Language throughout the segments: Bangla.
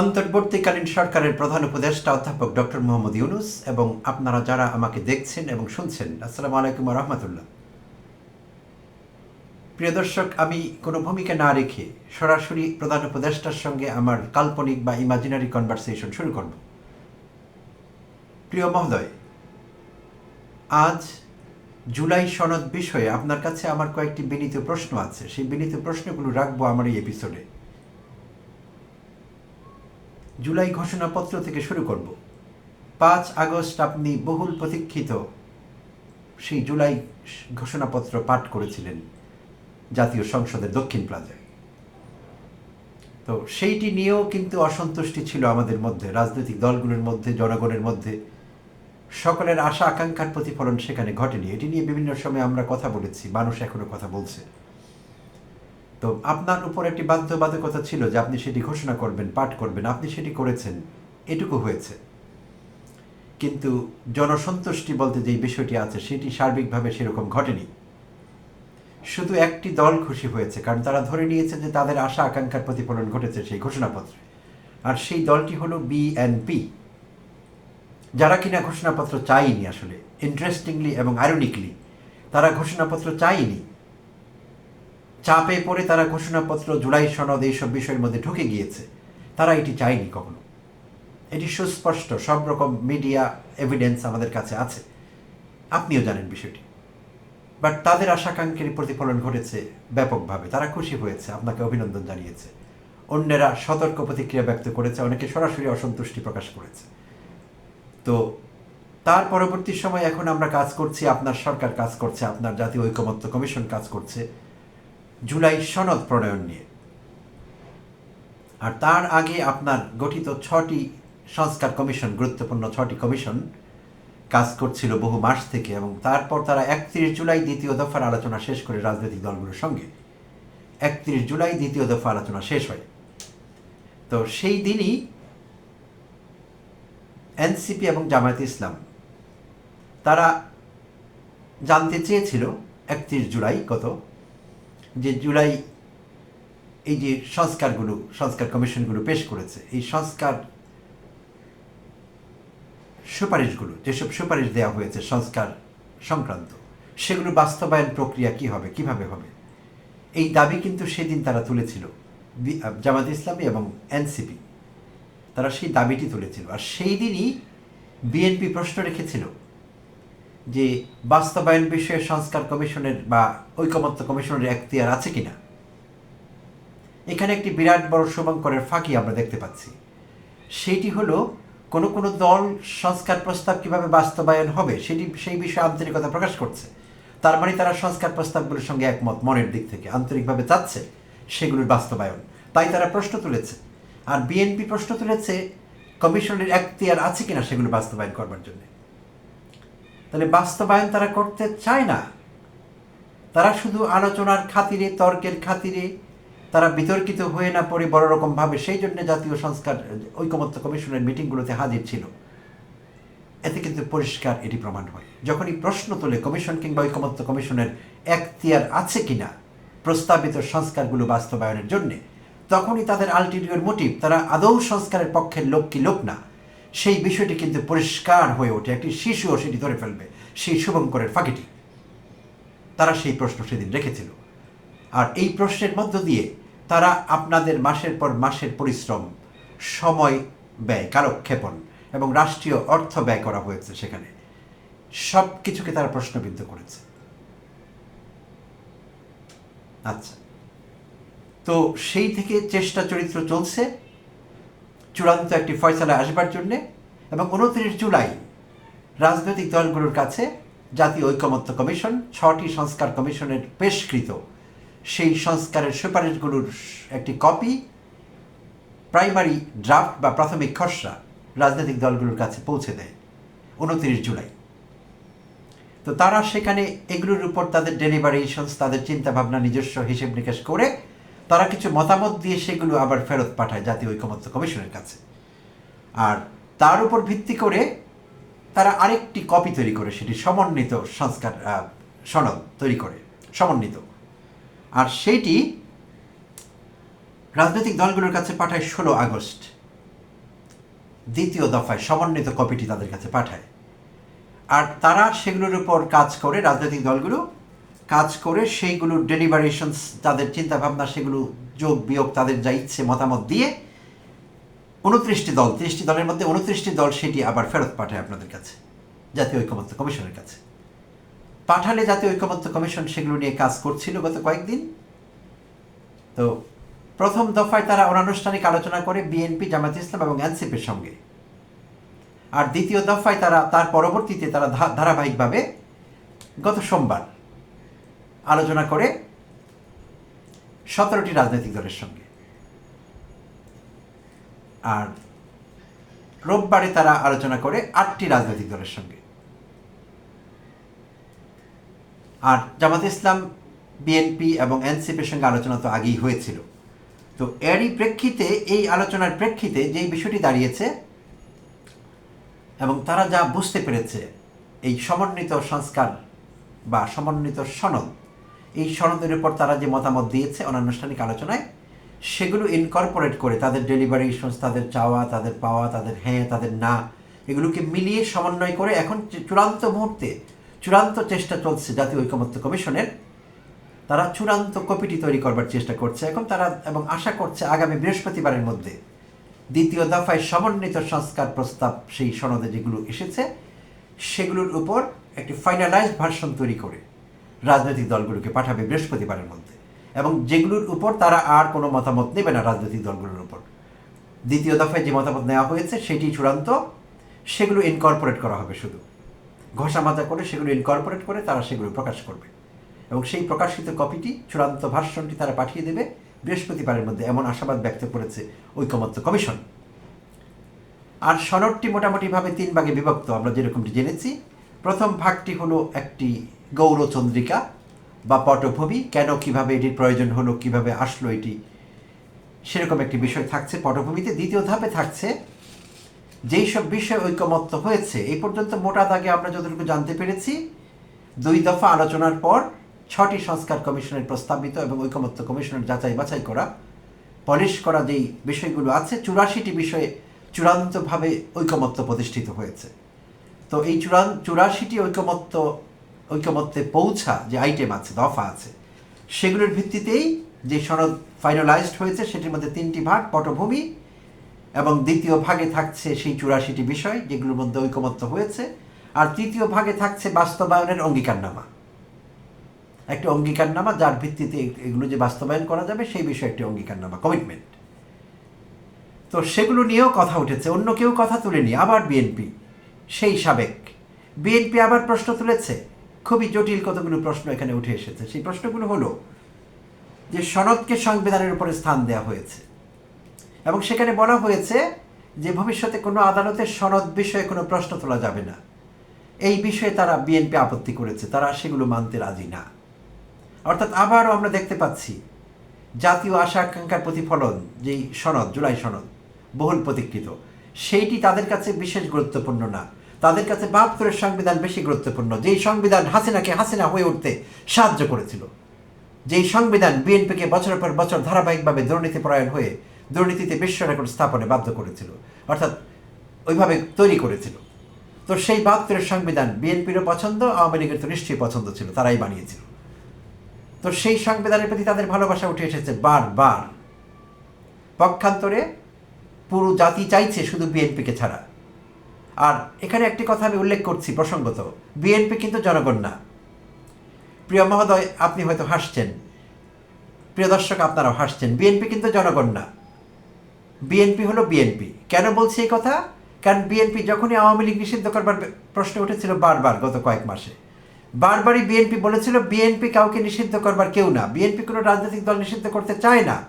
অন্তর্বর্তীকালীন সরকারের প্রধান উপদেষ্টা অধ্যাপক ডক্টর মোহাম্মদ ইউনুস এবং আপনারা যারা আমাকে দেখছেন এবং শুনছেন, আসসালামু আলাইকুম রহমতুল্লাহ প্রিয় দর্শক, আমি কোনো ভূমিকা না রেখে সরাসরি প্রধান উপদেষ্টার সঙ্গে আমার কাল্পনিক বা ইমাজিনারি কনভারসেশন শুরু করব। প্রিয় মহোদয়, আজ জুলাই সনদ বিষয়ে আপনার কাছে আমার কয়েকটি বিনীত প্রশ্ন আছে। সেই বিনীত প্রশ্নগুলো রাখব আমার এই এপিসোডে জুলাই ঘোষণাপত্র থেকে শুরু করব। পাঁচ আগস্ট আপনি বহুল প্রতীক্ষিত সেই জুলাই ঘোষণাপত্র পাঠ করেছিলেন জাতীয় সংসদের দক্ষিণ প্লাজায়। তো সেইটি নিয়েও কিন্তু অসন্তুষ্টি ছিল আমাদের মধ্যে, রাজনৈতিক দলগুলোর মধ্যে, জনগণের মধ্যে। সকলের আশা আকাঙ্ক্ষার প্রতিফলন সেখানে ঘটেনি। এটি নিয়ে বিভিন্ন সময় আমরা কথা বলেছি, মানুষ এখনও কথা বলছে। তো আপনার উপর একটি বাধ্যবাধকতা ছিল যে আপনি সেটি ঘোষণা করবেন, পাঠ করবেন, আপনি সেটি করেছেন, এটুকু হয়েছে। কিন্তু জনসন্তুষ্টি বলতে যে বিষয়টি আছে, সেটি সার্বিকভাবে সেরকম ঘটেনি। শুধু একটি দল খুশি হয়েছে, কারণ তারা ধরে নিয়েছে যে তাদের আশা, আকাঙ্ক্ষার প্রতিফলন ঘটেছে সেই ঘোষণাপত্রে। আর সেই দলটি হলো বিএনপি যারা কিনা ঘোষণাপত্র চায়নি আসলে ইন্টারেস্টিংলি এবং আয়রনিকলি তারা ঘোষণাপত্র চায়নি। চাপে পড়ে তারা ঘোষণাপত্র, জুলাই সনদ এইসব বিষয়ের মধ্যে ঢুকে গিয়েছে। তারা এটি চায়নি কখনো। এটি সুস্পষ্ট, সব রকম মিডিয়া এভিডেন্স আমাদের কাছে আছে। আপনিও জানেন বিষয়টি। বাট তাদের আশাকাঙ্ক্ষের প্রতিফলন ঘটেছে ব্যাপকভাবে। তারা খুশি হয়েছে, আপনাকে অভিনন্দন জানিয়েছে। অন্যেরা সতর্ক প্রতিক্রিয়া ব্যক্ত করেছে, অনেকে সরাসরি অসন্তুষ্টি প্রকাশ করেছে। তো তার পরবর্তী সময় এখন আমরা কাজ করছি, আপনার সরকার কাজ করছে, আপনার জাতীয় ঐকমত্য কমিশন কাজ করছে। জুলাই সনদ প্রণয়ন নিয়ে। আর তার আগে আপনার গঠিত ছটি সংস্কার কমিশন, গুরুত্বপূর্ণ ছটি কমিশন কাজ করছিল বহু মাস থেকে এবং তারপর তারা একত্রিশ জুলাই দ্বিতীয় দফার আলোচনা শেষ করে রাজনৈতিক দলগুলোর সঙ্গে। একত্রিশ জুলাই দ্বিতীয় দফা আলোচনা শেষ হয়। তো সেই দিনই এনসিপি এবং জামায়াত ইসলাম তারা জানতে চেয়েছিল, একত্রিশ জুলাই কত যে জুলাই এই যে সংস্কারগুলো, সংস্কার কমিশনগুলো পেশ করেছে, এই সংস্কার সুপারিশগুলো, যেসব সুপারিশ দেওয়া হয়েছে সংস্কার সংক্রান্ত, সেগুলো বাস্তবায়ন প্রক্রিয়া কি হবে, কীভাবে হবে? এই দাবি কিন্তু সেদিন তারা তুলেছিল জামাত ইসলামী এবং এনসিপি। তারা সেই দাবিটি তুলেছিল। আর সেই দিনই বিএনপি প্রশ্ন রেখেছিল যে বাস্তবায়ন বিষয়ে সংস্কার কমিশনের বা ঐকমত্য কমিশনের এখতিয়ার আছে কিনা? এখানে একটি বিরাট বড় শুভঙ্করের ফাঁকি আমরা দেখতে পাচ্ছি। সেটি হলো, কোনো কোনো দল সংস্কার প্রস্তাব কীভাবে বাস্তবায়ন হবে সেটি সেই বিষয়ে আন্তরিকতা প্রকাশ করছে। তার মানে তারা সংস্কার প্রস্তাবগুলোর সঙ্গে একমত মনের দিক থেকে, আন্তরিকভাবে চাচ্ছে সেগুলোর বাস্তবায়ন। তাই তারা প্রশ্ন তুলেছে। আর বিএনপি প্রশ্ন তুলেছে, কমিশনের এখতিয়ার আছে কিনা সেগুলো বাস্তবায়ন করবার জন্য। তাহলে বাস্তবায়ন তারা করতে চায় না। তারা শুধু আলোচনার খাতিরে, তর্কের খাতিরে তারা বিতর্কিত হয়ে না পড়ে বড় রকমভাবে। সেই জন্য জাতীয় সংস্কার, ঐকমত্য কমিশনের মিটিংগুলোতে হাজির ছিল। এতে কিন্তু পরিষ্কার এটি প্রমাণ হয়। যখনই প্রশ্ন তোলে কমিশন কিংবা ঐকমত্য কমিশনের এখতিয়ার আছে কিনা প্রস্তাবিত সংস্কারগুলো বাস্তবায়নের জন্যে, তখনই তাদের আলটিরিয়র মোটিভ, তারা আদৌ সংস্কারের পক্ষের লোক কি লোক না সেই বিষয়টি কিন্তু পরিষ্কার হয়ে ওঠে। একটি শিশুও সেটি ধরে ফেলবে। সেই শুভঙ্করের ফাঁকিটি। তারা সেই প্রশ্ন সেদিন রেখেছিল। আর এই প্রশ্নের মধ্য দিয়ে তারা আপনাদের মাসের পর মাসের পরিশ্রম, সময় ব্যয়, কালক্ষেপণ এবং রাষ্ট্রীয় অর্থ ব্যয় করা হয়েছে সেখানে। সব কিছুকে তারা প্রশ্নবিদ্ধ করেছে। আচ্ছা। তো সেই থেকে চেষ্টা চরিত্র চলছে। চূড়ান্ত একটি ফয়সালা আসবার জন্যে এবং উনত্রিশ জুলাই রাজনৈতিক দলগুলোর কাছে জাতীয় ঐকমত্য কমিশন, ছটি সংস্কার কমিশনের পেশকৃত। সেই সংস্কারের সুপারিশগুলোর একটি কপি, প্রাইমারি ড্রাফট বা প্রাথমিক খসড়া রাজনৈতিক দলগুলোর কাছে পৌঁছে দেয় উনত্রিশ জুলাই। তো তারা সেখানে এগুলোর উপর তাদের ডেলিভারেশনস তাদের চিন্তাভাবনা নিজস্ব হিসেব নিকেশ করে তারা কিছু মতামত দিয়ে সেগুলো আবার ফেরত পাঠায় জাতীয় ঐকমত্য কমিশনের কাছে। আর তার উপর ভিত্তি করে তারা আরেকটি কপি তৈরি করে, সেটি সমন্বিত সংস্কার সনদ তৈরি করে, সমন্বিত। আর সেইটি রাজনৈতিক দলগুলোর কাছে পাঠায় ষোলো আগস্ট। দ্বিতীয় দফায় সমন্বিত কপিটি তাদের কাছে পাঠায়। আর তারা সেগুলোর উপর কাজ করে রাজনৈতিক দলগুলো কাজ করে সেইগুলোর ডেলিভারেশনস তাদের চিন্তাভাবনা, সেগুলো যোগ, বিয়োগ, তাদের যা ইচ্ছে, মতামত দিয়ে উনত্রিশটি দল, ত্রিশটি দলের মধ্যে উনত্রিশটি দল সেটি আবার ফেরত পাঠায় আপনাদের কাছে, জাতীয় ঐকমত্য কমিশনের কাছে। পাঠালে জাতীয় ঐকমত্য কমিশন সেগুলো নিয়ে কাজ করছিল গত কয়েকদিন। তো প্রথম দফায় তারা অনানুষ্ঠানিক আলোচনা করে বিএনপি জামাত ইসলাম এবং এনসিপির সঙ্গে। আর দ্বিতীয় দফায় তারা, তার পরবর্তীতে তারা ধারাবাহিকভাবে গত সোমবার আলোচনা করে সতেরোটি রাজনৈতিক দলের সঙ্গে। আর রোববারে তারা আলোচনা করে আটটি রাজনৈতিক দলের সঙ্গে। আর জামাত ইসলাম, বিএনপি এবং এনসিপির সঙ্গে আলোচনা তো আগেই হয়েছিল। তো এরই প্রেক্ষিতে, এই আলোচনার প্রেক্ষিতে যেই বিষয়টি দাঁড়িয়েছে এবং তারা যা বুঝতে পেরেছে, এই সমন্বিত সংস্কার বা সমন্বিত সনদ এই সনদের উপর তারা যে মতামত দিয়েছে অনানুষ্ঠানিক আলোচনায়, সেগুলো ইনকর্পোরেট করে তাদের ডেলিভারেশনস তাদের চাওয়া, তাদের পাওয়া, তাদের হ্যাঁ তাদের না, এগুলোকে মিলিয়ে সমন্বয় করে এখন চূড়ান্ত মুহূর্তে চূড়ান্ত চেষ্টা চলছে জাতীয় ঐকমত্য কমিশনের, তারা চূড়ান্ত কপিটি তৈরি করবার চেষ্টা করছে। এখন তারা এবং আশা করছে আগামী বৃহস্পতিবারের মধ্যে দ্বিতীয় দফায় সমন্বিত সংস্কার প্রস্তাব সেই সনদে যেগুলো এসেছে, সেগুলোর উপর একটি ফাইনালাইজড ভার্সন তৈরি করে। রাজনৈতিক দলগুলোকে পাঠাবে বৃহস্পতিবারের মধ্যে। এবং যেগুলোর উপর তারা আর কোনো মতামত নেবে না রাজনৈতিক দলগুলোর উপর। দ্বিতীয় দফায় যে মতামত নেওয়া হয়েছে সেটি চূড়ান্ত, সেগুলো ইনকর্পোরেট করা হবে শুধু। ঘষা মাজা করে সেগুলো ইনকর্পোরেট করে তারা সেগুলো প্রকাশ করবে। এবং সেই প্রকাশিত কপিটি, চূড়ান্ত ভার্সনটি তারা পাঠিয়ে দেবে বৃহস্পতিবারের মধ্যে, এমন আশাবাদ ব্যক্ত করেছে ঐকমত্য কমিশন। আর সনদটি মোটামুটিভাবে তিন ভাগে বিভক্ত, আমরা যেরকমটি জেনেছি। প্রথম ভাগটি হলো একটি গৌরচন্দ্রিকা বা পটভূমি, কেন কীভাবে এটির প্রয়োজন হলো, কীভাবে আসলো এটি, সেরকম একটি বিষয় থাকছে পটভূমিতে। দ্বিতীয় ধাপে থাকছে, যেই সব বিষয় ঐকমত্য হয়েছে, এই পর্যন্ত মোটা দাগে আমরা যতটুকু জানতে পেরেছি, দুই দফা আলোচনার পর ছটি সংস্কার কমিশনের প্রস্তাবিত এবং ঐকমত্য কমিশনের যাচাই বাছাই করা, পলিশ করা যেই বিষয়গুলো আছে, চুরাশিটি বিষয়ে চূড়ান্তভাবে ঐকমত্য প্রতিষ্ঠিত হয়েছে। তো এই চূড়ান্ত চুরাশিটি ঐকমত্য ঐকমত্যে পৌঁছা যে আইটেম আছে, দফা আছে, সেগুলোর ভিত্তিতেই যে সনদ ফাইনালাইজড হয়েছে, সেটির মধ্যে তিনটি ভাগ, পটভূমি এবং দ্বিতীয় ভাগে থাকছে সেই চুরাশিটি বিষয় যেগুলোর মধ্যে ঐকমত্য হয়েছে, আর তৃতীয় ভাগে থাকছে বাস্তবায়নের অঙ্গীকারনামা। একটি অঙ্গীকারনামা যার ভিত্তিতে এগুলো যে বাস্তবায়ন করা যাবে, সেই বিষয়ে একটি অঙ্গীকারনামা কমিটমেন্ট তো সেগুলো নিয়েও কথা উঠেছে, অন্য কেউ কথা তুলেনি, আবার বিএনপি, সেই সাবেক। বিএনপি আবার প্রশ্ন তুলেছে খুবই জটিল কতগুলো প্রশ্ন এখানে উঠে এসেছে। সেই প্রশ্নগুলো হলো যে সনদকে সংবিধানের উপরে স্থান দেওয়া হয়েছে। এবং সেখানে বলা হয়েছে যে ভবিষ্যতে কোনো আদালতের সনদ বিষয়ে কোনো প্রশ্ন তোলা যাবে না। এই বিষয়ে তারা বিএনপি আপত্তি করেছে, তারা সেগুলো মানতে রাজি না। অর্থাৎ আবারও আমরা দেখতে পাচ্ছি, জাতীয় আশা আকাঙ্ক্ষার প্রতিফলন, যেই সনদ, জুলাই সনদ, বহুল প্রতীক্ষিত, সেইটি তাদের কাছে বিশেষ গুরুত্বপূর্ণ না। তাদের কাছে বাহাত্তরের সংবিধান বেশি গুরুত্বপূর্ণ। যেই সংবিধান হাসিনাকে হাসিনা হয়ে উঠতে সাহায্য করেছিল, যেই সংবিধান বিএনপিকে বছরের পর বছর ধারাবাহিকভাবে দুর্নীতি দুর্নীতিপরায়ণ হয়ে দুর্নীতিতে বিশ্ব রেকর্ড স্থাপনে বাধ্য করেছিল, অর্থাৎ ওইভাবে তৈরি করেছিল। তো সেই বাহাত্তরের সংবিধান বিএনপিরও পছন্দ, আওয়ামী লীগের তো নিশ্চয়ই পছন্দ ছিল, তারাই বানিয়েছিল। তো সেই সংবিধানের প্রতি তাদের ভালোবাসা উঠে এসেছে বারবার। পক্ষান্তরে পুরো জাতি চাইছে শুধু বিএনপিকে ছাড়া। আর এখানে একটি কথা আমি উল্লেখ করছি প্রসঙ্গত, বিএনপি কিন্তু জনগণ না। প্রিয় মহোদয়, আপনি হয়তো হাসছেন। প্রিয় দর্শক, আপনারাও হাসছেন। বিএনপি কিন্তু জনগণ না। বিএনপি হলো বিএনপি। কেন বলছি এই কথা? কারণ বিএনপি যখনই আওয়ামী লীগ নিষিদ্ধ করবার প্রশ্ন উঠেছিল বারবার গত কয়েক মাসে। বারবারই বিএনপি বলেছিল, বিএনপি কাউকে নিষিদ্ধ করবার কেউ না। বিএনপি কোনো রাজনৈতিক দল নিষিদ্ধ করতে চায় না।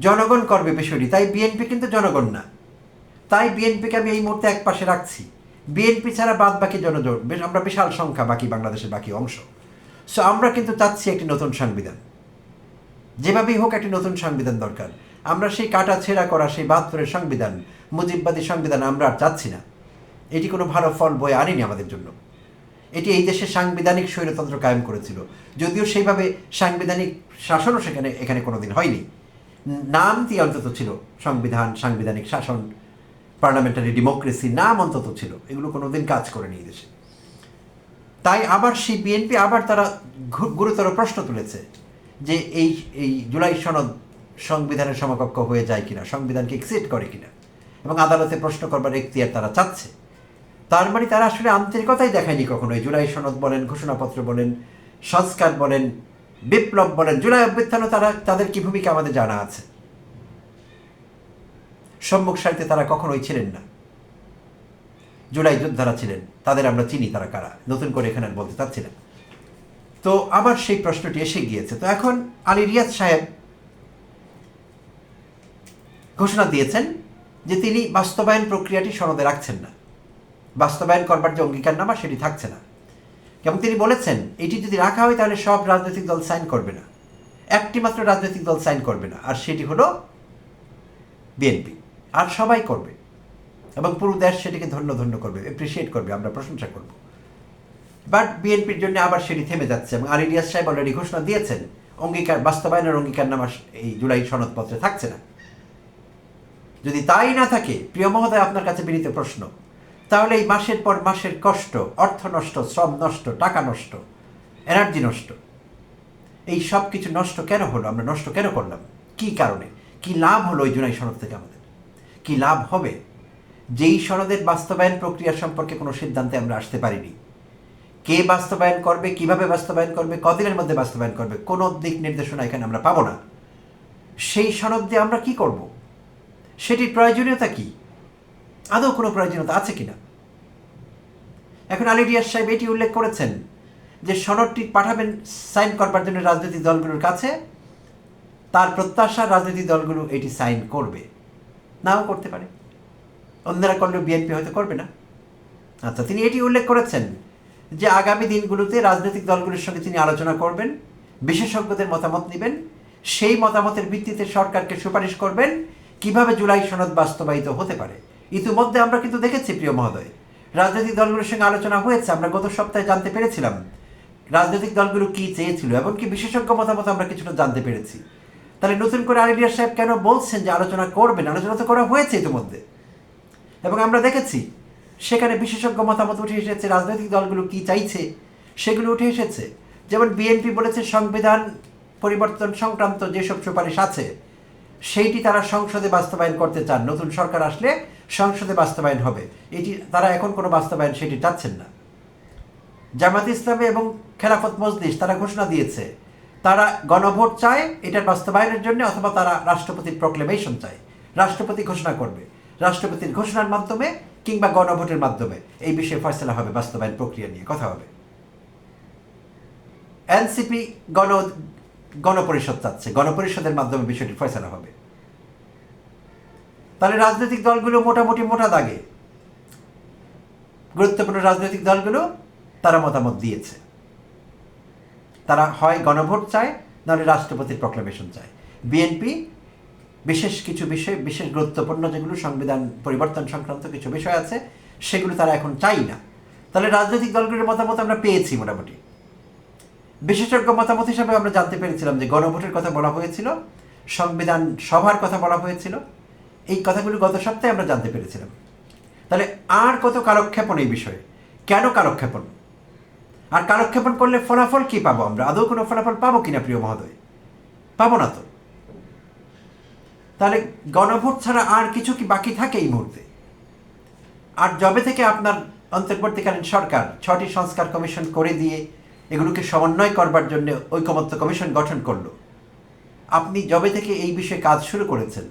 জনগণ করবে বিষয়টি। তাই বিএনপি কিন্তু জনগণ না। তাই বিএনপিকে আমি এই মুহূর্তে এক পাশে রাখছি। বিএনপি ছাড়া বাদ বাকি জনজোট, বেশ আমরা বিশাল সংখ্যা বাকি, বাংলাদেশের বাকি অংশ। সো আমরা কিন্তু চাচ্ছি একটি নতুন সংবিধান। যেভাবেই হোক একটি নতুন সংবিধান দরকার। আমরা সেই কাটা ছেঁড়া করা, সেই বাহাত্তরের সংবিধান, মুজিববাদী সংবিধান আমরা আর চাচ্ছি না। এটি কোনো ভালো ফল বয়ে আনেনি আমাদের জন্য। এটি এই দেশে সাংবিধানিক স্বৈরতন্ত্র কায়েম করেছিল। যদিও সেইভাবে সাংবিধানিক শাসনও সেখানে, এখানে কোনোদিন হয়নি। নামটি অন্তত ছিল সংবিধান, সাংবিধানিক শাসন পার্লামেন্টারি ডেমোক্রেসি নাম অন্তত ছিল। এগুলো কোনোদিন কাজ করে নিয়ে দেশে। তাই আবার সেই বিএনপি আবার তারা গুরুতর প্রশ্ন তুলেছে যে এই এই জুলাই সনদ সংবিধানের সমকক্ষ হয়ে যায় কিনা, সংবিধানকে এক্সিট করে কিনা। এবং আদালতে প্রশ্ন করবার এখতিয়ার তারা চাচ্ছে। তার মানে তারা আসলে আন্তরিকতাই দেখায়নি কখনো। জুলাই সনদ বলেন, ঘোষণাপত্র বলেন, সংস্কার বলেন, বিপ্লব বলেন, জুলাই অভ্যুত্থানও তারা, তাদের কি ভূমিকা আমাদের জানা আছে? সম্মুখ সারিতে তারা কখনোই ছিলেন না। জুলাই যোদ্ধারা ছিলেন, তাদের আমরা চিনি তারা কারা? নতুন করে এখানে বলতে চাচ্ছিলেন তো আবার সেই প্রশ্নটি এসে গিয়েছে। তো এখন আলী রিয়াজ সাহেব ঘোষণা দিয়েছেন যে তিনি বাস্তবায়ন প্রক্রিয়াটি সনদে রাখছেন না। বাস্তবায়ন করবার যে অঙ্গীকারনামা, সেটি থাকছে না। এবং তিনি বলেছেন, এটি যদি রাখা হয় তাহলে সব রাজনৈতিক দল সাইন করবে না। একটি মাত্র রাজনৈতিক দল সাইন করবে না। আর সেটি হলো বিএনপি। আর সবাই করবে। এবং পুরো দেশ সেটিকে ধন্য ধন্য করবে এপ্রিসিয়েট করবে, আমরা প্রশংসা করব। বাট বিএনপির জন্য আবার সেটি থেমে যাচ্ছে এবং আলী রিয়াজ সাহেব অলরেডি ঘোষণা দিয়েছেন, অঙ্গীকার, বাস্তবায়নের অঙ্গীকারনামা এই জুলাই সনদপত্রে থাকছে না। যদি তাই না থাকে, প্রিয় মহোদয়, আপনার কাছে বিনীত প্রশ্ন, তাহলে এই মাসের পর মাসের কষ্ট, অর্থ নষ্ট, শ্রম নষ্ট, টাকা নষ্ট এনার্জি নষ্ট, এই সব কিছু নষ্ট কেন হলো, আমরা নষ্ট কেন করলাম? কি কারণে? কি লাভ হলো ওই জুলাই সনদ থেকে আমাদের? কি লাভ হবে? যেই সনদের বাস্তবায়ন প্রক্রিয়া সম্পর্কে কোনো সিদ্ধান্তে আমরা আসতে পারিনি। কে বাস্তবায়ন করবে, কীভাবে বাস্তবায়ন করবে, কদিনের মধ্যে বাস্তবায়ন করবে, কোনো দিক নির্দেশনা এখানে আমরা পাবো না। সেই সনদ দিয়ে আমরা কি করব? সেটির প্রয়োজনীয়তা কি? আদৌ কোনো প্রয়োজনীয়তা আছে কিনা? এখন আলী সাহেব এটি উল্লেখ করেছেন যে সনদটি পাঠাবেন, সাইন করবার জন্য রাজনৈতিক দলগুলোর কাছে, তার প্রত্যাশা রাজনৈতিক দলগুলো এটি সাইন করবে। নাও করতে পারে। অন্যরা করলেও বিএনপি হয়তো করবে না। আচ্ছা তিনি এটি উল্লেখ করেছেন যে আগামী দিনগুলোতে রাজনৈতিক দলগুলোর সঙ্গে তিনি আলোচনা করবেন, বিশেষজ্ঞদের মতামত নেবেন, সেই মতামতের ভিত্তিতে সরকারকে সুপারিশ করবেন, কীভাবে জুলাই সনদ বাস্তবায়িত হতে পারে। ইতিমধ্যে আমরা কিন্তু দেখেছি, প্রিয় মহোদয়, রাজনৈতিক দলগুলোর সঙ্গে আলোচনা হয়েছে, আমরা গত সপ্তাহে জানতে পেরেছিলাম রাজনৈতিক দলগুলো কি চেয়েছিল, এমনকি বিশেষজ্ঞ মতামত আমরা কিছুটা জানতে পেরেছি। তাহলে নতুন করে আলিডিয়া সাহেব কেন বলছেন যে আলোচনা করবেন? আলোচনা তো করা হয়েছে ইতিমধ্যে। এবং আমরা দেখেছি, সেখানে বিশেষজ্ঞ মতামত উঠে এসেছে, রাজনৈতিক দলগুলো কি চাইছে সেগুলো উঠে এসেছে। যেমন বিএনপি বলেছে, সংবিধান পরিবর্তন সংক্রান্ত যেসব সুপারিশ আছে, সেইটি তারা সংসদে বাস্তবায়ন করতে চান। নতুন সরকার আসলে সংসদে বাস্তবায়ন হবে। এটি তারা এখন কোনো বাস্তবায়ন সেটি চাচ্ছেন না। জামাত ইসলামী এবং খেলাফত মজলিস তারা ঘোষণা দিয়েছে তারা গণভোট চায়, এটার বাস্তবায়নের জন্য অথবা তারা রাষ্ট্রপতির প্রক্লেমেশন চায়। রাষ্ট্রপতি ঘোষণা করবে। রাষ্ট্রপতির ঘোষণার মাধ্যমে কিংবা গণভোটের মাধ্যমে। এই বিষয়ে ফয়সলা হবে, বাস্তবায়ন প্রক্রিয়া নিয়ে কথা হবে। এনসিপি গণ, গণপরিষদ চাচ্ছে। গণপরিষদের মাধ্যমে বিষয়টি ফয়সলা হবে। তাহলে রাজনৈতিক দলগুলো মোটামুটি মোটা দাগে। গুরুত্বপূর্ণ রাজনৈতিক দলগুলো তারা মতামত দিয়েছে। তারা হয় গণভোট চায়, নাহলে রাষ্ট্রপতির প্রক্লামেশন চায়। বিএনপি বিশেষ কিছু বিষয়, বিশেষ গুরুত্বপূর্ণ যেগুলো, সংবিধান পরিবর্তন সংক্রান্ত কিছু বিষয় আছে, সেগুলো তারা এখন চাই না। তাহলে রাজনৈতিক দলগুলির মতামত আমরা পেয়েছি মোটামুটি। বিশেষজ্ঞ মতামত হিসাবে আমরা জানতে পেরেছিলাম যে গণভোটের কথা বলা হয়েছিল, সংবিধান সভার কথা বলা হয়েছিল, এই কথাগুলো গত সপ্তাহে আমরা জানতে পেরেছিলাম। তাহলে আর কত কালক্ষেপণ এই বিষয়ে? কেন কালক্ষেপণ? আর কালক্ষেপণ করলে ফলাফল কি পাবো আমরা? আদৌ কোনো ফলাফল পাবো কিনা, প্রিয় মহোদয়? পাবো না তো। তাহলে গণভোট ছাড়া আর কিছু কি বাকি থাকে এই মুহূর্তে? আর জবে থেকে আপনার অন্তর্বর্তীকালীন সরকার ছটি সংস্কার কমিশন করে দিয়ে এগুলোকে সমন্বয় করবার জন্য ঐকমত্য কমিশন গঠন করল, আপনি জবে থেকে এই বিষয়ে কাজ শুরু করেছেন,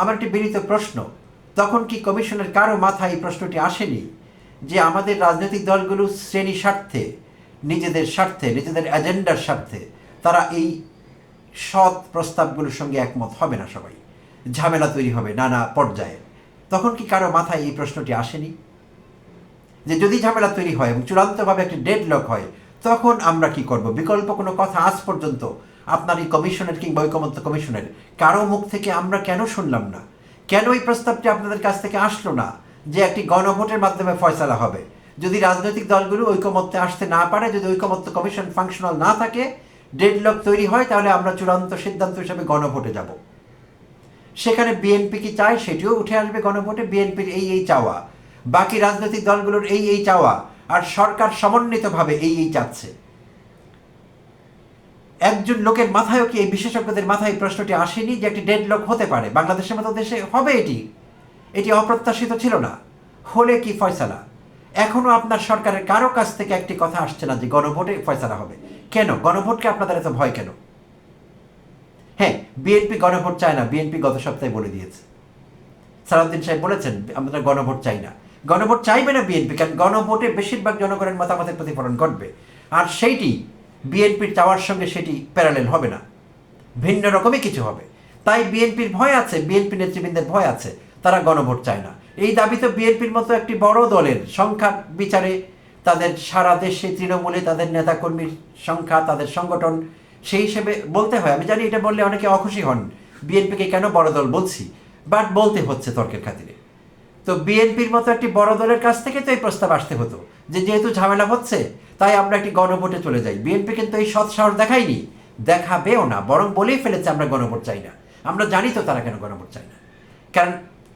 আমার একটি বিনীত প্রশ্ন, তখন কি কমিশনের কারও মাথায় এই প্রশ্নটি আসেনি যে আমাদের রাজনৈতিক দলগুলো শ্রেণি স্বার্থে নিজেদের স্বার্থে, নিজেদের এজেন্ডার স্বার্থে তারা এই সৎ প্রস্তাবগুলোর সঙ্গে একমত হবে না সবাই। ঝামেলা তৈরি হবে নানা পর্যায়ে। তখন কি কারও মাথায় এই প্রশ্নটি আসেনি? যে যদি ঝামেলা তৈরি হয় এবং চূড়ান্তভাবে একটি ডেড লক হয়, তখন আমরা কি করব? বিকল্প কোনো কথা আজ পর্যন্ত আপনার এই কমিশনের কিংবা ঐকমত্য কমিশনের কারও মুখ থেকে আমরা কেন শুনলাম না? কেন এই প্রস্তাবটি আপনাদের কাছ থেকে আসলো না যে একটি গণভোটের মাধ্যমে ফয়সালা হবে? যদি রাজনৈতিক দলগুলো ঐকমত্যে আসতে না পারে, যদি ঐকমত্য কমিশন ফাংশনাল না থাকে ডেডলক তৈরি হয়, তাহলে আমরা চূড়ান্ত সিদ্ধান্ত হিসাবে গণভোটে যাব। সেখানে বিএনপি কি চায় সেটিও উঠে আসবে গণভোটে। বিএনপির এই এই চাওয়া, বাকি রাজনৈতিক দলগুলোর এই এই চাওয়া, আর সরকার সমন্বিতভাবে এই এই চাচ্ছে। একজন লোকের মাথায়ও কি এই বিশেষজ্ঞদের মাথায় প্রশ্নটি আসেনি যে একটি ডেড লক হতে পারে? বাংলাদেশের মতো দেশে হবে এটি? এটি অপ্রত্যাশিত ছিল না। হলে কি ফয়সালা? এখনও আপনার সরকারের কারও কাছ থেকে একটি কথা আসছে না যে গণভোটে ফয়সালা হবে। কেন? গণভোটকে আপনাদের এত ভয় কেন? হ্যাঁ বিএনপি গণভোট চায় না, বিএনপি গত সপ্তাহে বলে দিয়েছে। সালাউদ্দিন সাহেব বলেছেন, আমরা গণভোট চাই না। গণভোট চাইবে না বিএনপি, কারণ গণভোটে বেশিরভাগ জনগণের মতামতের প্রতিফলন ঘটবে। আর সেইটি, বিএনপির চাওয়ার সঙ্গে সেটি প্যারালেল হবে না। ভিন্ন রকমই কিছু হবে। তাই বিএনপির ভয় আছে, বিএনপি নেতৃবৃন্দের ভয় আছে, তারা গণভোট চায় না। এই দাবি তো বিএনপির মতো একটি বড় দলের সংখ্যা বিচারে তাদের সারা দেশে তৃণমূলে তাদের নেতাকর্মীর সংখ্যা, তাদের সংগঠন, সেই হিসেবে বলতে হয়। আমি জানি এটা বললে অনেকে অখুশি হন, বিএনপিকে কেন বড় দল বলছি, বাট বলতে হচ্ছে তর্কের খাতিরে। তো বিএনপির মতো একটি বড় দলের কাছ থেকে তো এই প্রস্তাব আসতে হতো যে যেহেতু ঝামেলা হচ্ছে, তাই আমরা একটি গণভোটে চলে যাই। বিএনপি কিন্তু এই সৎ সাহস দেখায়নি, দেখাবেও না, বরং বলেই ফেলেছে আমরা গণভোট চাই না। আমরা জানি তো তারা কেন গণভোট চাই না। কারণ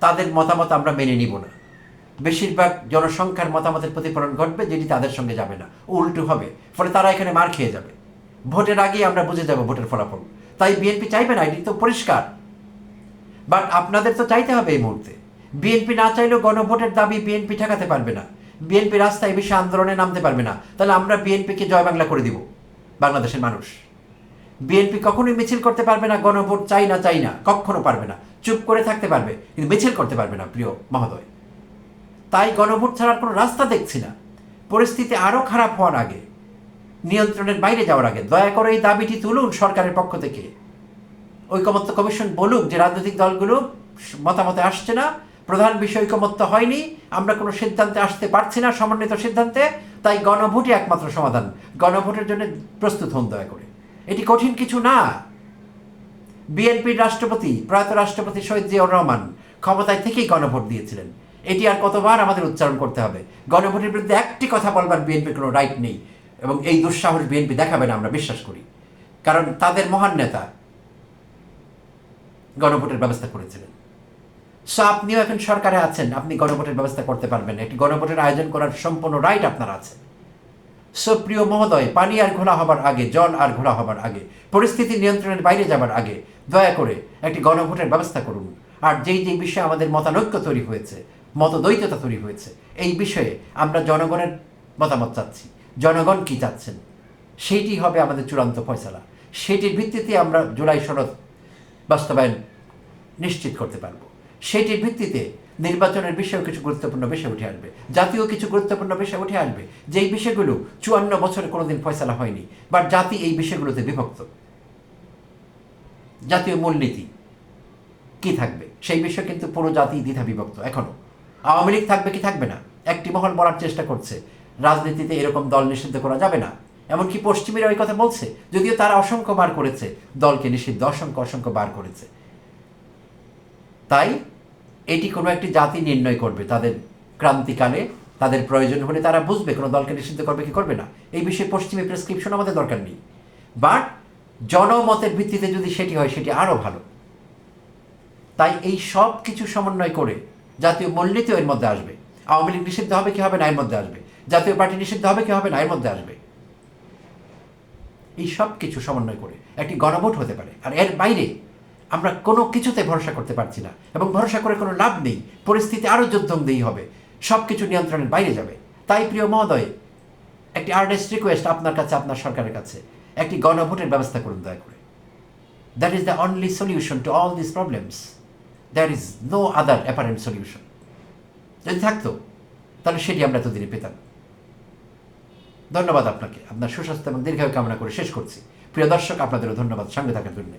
তাদের মতামত আমরা মেনে নিব না। বেশিরভাগ জনসংখ্যার মতামতের প্রতিফলন ঘটবে যেটি তাদের সঙ্গে যাবে না। উল্টো হবে, ফলে তারা এখানে মার খেয়ে যাবে। ভোটের আগেই আমরা বুঝে যাব ভোটের ফলাফল। তাই বিএনপি চাইবে না, এটি তো পরিষ্কার। বাট আপনাদের তো চাইতে হবে এই মুহূর্তে। বিএনপি না চাইলেও গণভোটের দাবি বিএনপি ঠেকাতে পারবে না। বিএনপি রাস্তায় বিষয়ে আন্দোলনে নামতে পারবে না। তাহলে আমরা বিএনপিকে জয় বাংলা করে দিব, বাংলাদেশের মানুষ। বিএনপি কখনোই মিছিল করতে পারবে না, গণভোট চাই না চাই না, কখনো পারবে না। চুপ করে থাকতে পারবে, কিন্তু মিছিল করতে পারবে না, প্রিয় মহোদয়। তাই গণভোট ছাড়ার কোনো রাস্তা দেখছি না। পরিস্থিতি আরও খারাপ হওয়ার আগে, নিয়ন্ত্রণের বাইরে যাওয়ার আগে, দয়া করে এই দাবিটি তুলুন সরকারের পক্ষ থেকে। ঐকমত্য কমিশন বলুক যে রাজনৈতিক দলগুলো মতামতে আসছে না, প্রধান বিষয় ঐকমত্য হয়নি, আমরা কোনো সিদ্ধান্তে আসতে পারছি না সমন্বিত সিদ্ধান্তে, তাই গণভোটই একমাত্র সমাধান। গণভোটের জন্য প্রস্তুত হন দয়া করে। এটি কঠিন কিছু না। বিএনপির রাষ্ট্রপতি, প্রয়াত রাষ্ট্রপতি শহীদ জিয়াউর রহমান ক্ষমতায় থেকেই গণভোট দিয়েছিলেন। এটি আর কতবার আমাদের উচ্চারণ করতে হবে। গণভোটের বিরুদ্ধে একটি কথা বলবার বিএনপির কোনো রাইট নেই এবং এই দুঃসাহস বিএনপি দেখাবে না আমরা বিশ্বাস করি। কারণ তাদের মহান নেতা গণভোটের ব্যবস্থা করেছিলেন। সো আপনিও এখন সরকারে আছেন, আপনি গণভোটের ব্যবস্থা করতে পারবেন। একটি গণভোটের আয়োজন করার সম্পূর্ণ রাইট আপনার আছে। সো প্রিয় মহোদয়, পানি আর ঘোলা হবার আগে, জল আর ঘোলা হবার আগে, পরিস্থিতি নিয়ন্ত্রণের বাইরে যাবার আগে, দয়া করে একটি গণভোটের ব্যবস্থা করুন। আর যেই যেই বিষয়ে আমাদের মতানৈক্য তৈরি হয়েছে, মতদ্বৈততা তৈরি হয়েছে, এই বিষয়ে আমরা জনগণের মতামত চাচ্ছি। জনগণ কি চাচ্ছেন? সেইটি হবে আমাদের চূড়ান্ত ফয়সালা। সেটির ভিত্তিতে আমরা জুলাই সনদ বাস্তবায়ন নিশ্চিত করতে পারব। সেটির ভিত্তিতে নির্বাচনের বিষয়েও কিছু গুরুত্বপূর্ণ বিষয় উঠে আসবে। জাতীয় কিছু গুরুত্বপূর্ণ বিষয় উঠে আসবে। যেই বিষয়গুলো চুয়ান্ন বছরে কোনোদিন ফয়সালা হয়নি, বা জাতি এই বিষয়গুলোতে বিভক্ত। জাতীয় মূলনীতি কি থাকবে? সেই বিষয়ে কিন্তু পুরো জাতি দ্বিধা বিভক্ত এখনও। আওয়ামী লীগ থাকবে কি থাকবে না? একটি মহল বলার চেষ্টা করছে। রাজনীতিতে এরকম দল নিষিদ্ধ করা যাবে না। এমনকি পশ্চিমীরা ওই কথা বলছে, যদিও তারা অসংখ্য বার করেছে দলকে নিষিদ্ধ, অসংখ্য অসংখ্য বার করেছে। তাই এটি কোনো একটি জাতি নির্ণয় করবে, তাদের ক্রান্তিকালে, তাদের প্রয়োজন হলে তারা বুঝবে, কোনো দলকে নিষিদ্ধ করবে কি করবে না। এই বিষয়ে পশ্চিমী প্রেসক্রিপশন আমাদের দরকার নেই। বাট জনমতের ভিত্তিতে যদি সেটি হয়, সেটি আরও ভালো। তাই এই সব কিছু সমন্বয় করে জাতীয় মূলনীতি এর মধ্যে আসবে। আওয়ামী লীগ নিষিদ্ধ হবে কি হবে না, এর মধ্যে আসবে। জাতীয় পার্টি নিষিদ্ধ হবে কি হবে না, এর মধ্যে আসবে। এই সব কিছু সমন্বয় করে একটি গণভোট হতে পারে। আর এর বাইরে আমরা কোনো কিছুতে ভরসা করতে পারছি না এবং ভরসা করে কোনো লাভ নেই। পরিস্থিতি আরও যুদ্ধংদেয়ী হবে। সব কিছু নিয়ন্ত্রণের বাইরে যাবে। তাই প্রিয় মহোদয়, একটি আর্নেস্ট রিকোয়েস্ট আপনার কাছে, আপনার সরকারের কাছে। একটি গণভোটের ব্যবস্থা করুন দয়া করে। That is the only solution to all this problems there is no other apparent solution যদি থাকতো, তাহলে সেটি আমরা এতদিনে পেতাম। ধন্যবাদ আপনাকে। আপনার সুস্বাস্থ্য এবং দীর্ঘায়ু কামনা করে শেষ করছি। প্রিয় দর্শক, আপনাদেরও ধন্যবাদ। সঙ্গে থাকার জন্য।